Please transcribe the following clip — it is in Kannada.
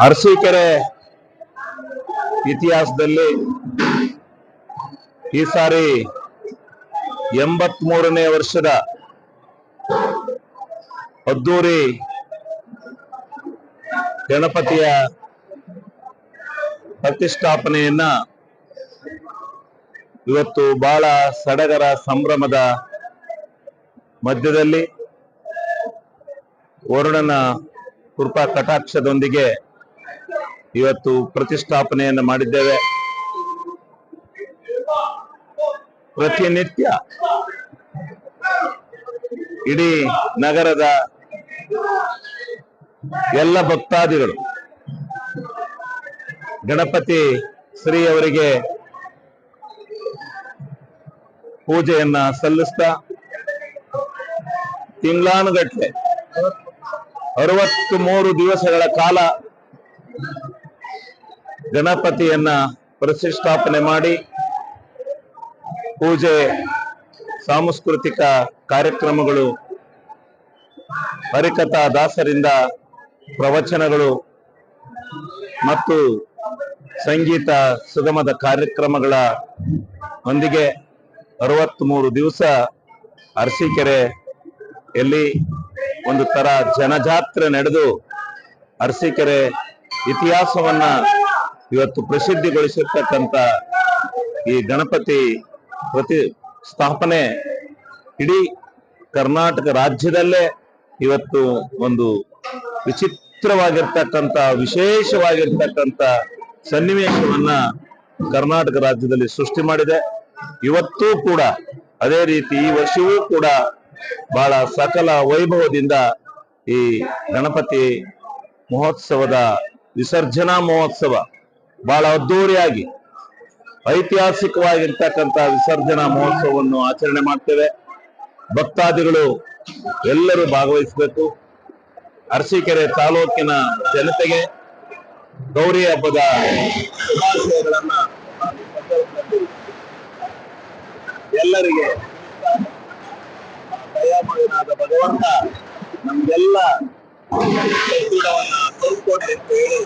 ಅರಸೀಕೆರೆ ಇತಿಹಾಸದಲ್ಲಿ ಈ ಸಾರಿ ಎಂಬತ್ ಮೂರನೇ ವರ್ಷದ ಅದ್ದೂರಿ ಗಣಪತಿಯ ಪ್ರತಿಷ್ಠಾಪನೆಯನ್ನ ಇವತ್ತು ಬಹಳ ಸಡಗರ ಸಂಭ್ರಮದ ಮಧ್ಯದಲ್ಲಿ ವರುಣನ ಕೃಪಾ ಕಟಾಕ್ಷದೊಂದಿಗೆ ಇವತ್ತು ಪ್ರತಿಷ್ಠಾಪನೆಯನ್ನು ಮಾಡಿದ್ದೇವೆ. ಪ್ರತಿನಿತ್ಯ ಇಡೀ ನಗರದ ಎಲ್ಲ ಭಕ್ತಾದಿಗಳು ಗಣಪತಿ ಶ್ರೀ ಅವರಿಗೆ ಪೂಜೆಯನ್ನ ಸಲ್ಲಿಸ್ತಾ ತಿಂಗಳಾನುಗಟ್ಲೆ ಅರವತ್ತು ಮೂರು ದಿವಸಗಳ ಕಾಲ ಗಣಪತಿಯನ್ನ ಪ್ರತಿಷ್ಠಾಪನೆ ಮಾಡಿ ಪೂಜೆ, ಸಾಂಸ್ಕೃತಿಕ ಕಾರ್ಯಕ್ರಮಗಳು, ಹರಿಕಥಾ ದಾಸರಿಂದ ಪ್ರವಚನಗಳು ಮತ್ತು ಸಂಗೀತ ಸುಗಮದ ಕಾರ್ಯಕ್ರಮಗಳ ಒಂದಿಗೆ ಅರವತ್ಮೂರು ದಿವಸ ಅರಸೀಕೆರೆ ಎಲ್ಲಿ ಒಂದು ತರ ಜನಜಾತ್ರೆ ನಡೆದು ಅರಸೀಕೆರೆ ಇತಿಹಾಸವನ್ನ ಇವತ್ತು ಪ್ರಸಿದ್ಧಿಗೊಳಿಸಿರ್ತಕ್ಕಂಥ ಈ ಗಣಪತಿ ಪ್ರತಿ ಸ್ಥಾಪನೆ ಇಡೀ ಕರ್ನಾಟಕ ರಾಜ್ಯದಲ್ಲೇ ಇವತ್ತು ಒಂದು ವಿಚಿತ್ರವಾಗಿರ್ತಕ್ಕಂಥ, ವಿಶೇಷವಾಗಿರ್ತಕ್ಕಂಥ ಸನ್ನಿವೇಶವನ್ನ ಕರ್ನಾಟಕ ರಾಜ್ಯದಲ್ಲಿ ಸೃಷ್ಟಿ ಮಾಡಿದೆ. ಇವತ್ತೂ ಕೂಡ ಅದೇ ರೀತಿ ಈ ವರ್ಷವೂ ಕೂಡ ಬಹಳ ಸಕಲ ವೈಭವದಿಂದ ಈ ಗಣಪತಿ ಮಹೋತ್ಸವದ ವಿಸರ್ಜನಾ ಮಹೋತ್ಸವ ಬಹಳ ಅದ್ದೂರಿಯಾಗಿ, ಐತಿಹಾಸಿಕವಾಗಿರ್ತಕ್ಕಂಥ ವಿಸರ್ಜನಾ ಮಹೋತ್ಸವವನ್ನು ಆಚರಣೆ ಮಾಡ್ತೇವೆ. ಭಕ್ತಾದಿಗಳು ಎಲ್ಲರೂ ಭಾಗವಹಿಸಬೇಕು. ಅರಸೀಕೆರೆ ತಾಲೂಕಿನ ಜನತೆಗೆ ಗೌರಿ ಹಬ್ಬದ ಶುಭಾಶಯಗಳನ್ನ ಎಲ್ಲರಿಗೆ ದಯಾಮಯನಾದ ಭಗವಂತ ನಮ್ಗೆಲ್ಲ ಅಂತ ಹೇಳಿ